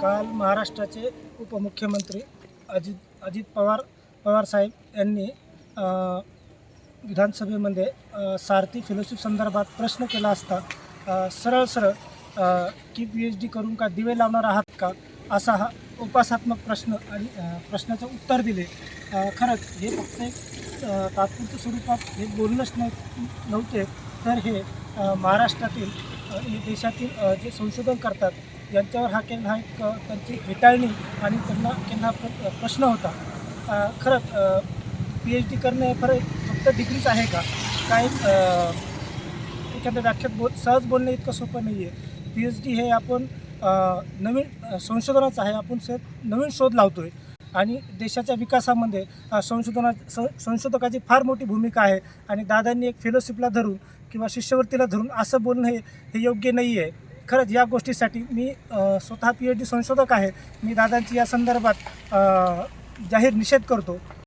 काल महाराष्ट्राचे उपमुख्यमंत्री अजित अजित पवार पवारसाहेब यांनी विधानसभेमध्ये सारथी फेलोशिप संदर्भात प्रश्न केला असता सरळ सरळ की पी एच डी करून का दिवे लावणार आहात का? असा हा उपासात्मक प्रश्न आणि प्रश्नाचं उत्तर दिले. खरंच हे फक्त एक तात्पुरत्या स्वरूपात हे बोलणंच नव्हते. तर हे महाराष्ट्रातील हे देशातील जे संशोधन करतात यांच्यावर हा केंद्र हा एक त्यांची हेटाळणी आणि त्यांना केलेला प्रश्न होता. खरंच पी एच डी करणे हे खरं फक्त डिग्रीच आहे का? काय एखाद्या व्याख्यात बोल सहज बोलणे इतकं सोपं नाही आहे पी एच डी हे आपण नवीन संशोधनाचं आहे. आपण स नवीन शोध लावतो आहे आणि देशाच्या विकासामध्ये संशोधना संशोधकाची फार मोठी भूमिका आहे. आणि दादांनी एक फेलोशिपला धरून किंवा शिष्यवृत्तीला धरून असं बोलणं हे हे योग्य नाही आहे खरंच या गोष्टीसाठी मी स्वतः पी एच डी संशोधक आहे. मी दादांची या संदर्भात जाहीर निषेध करतो.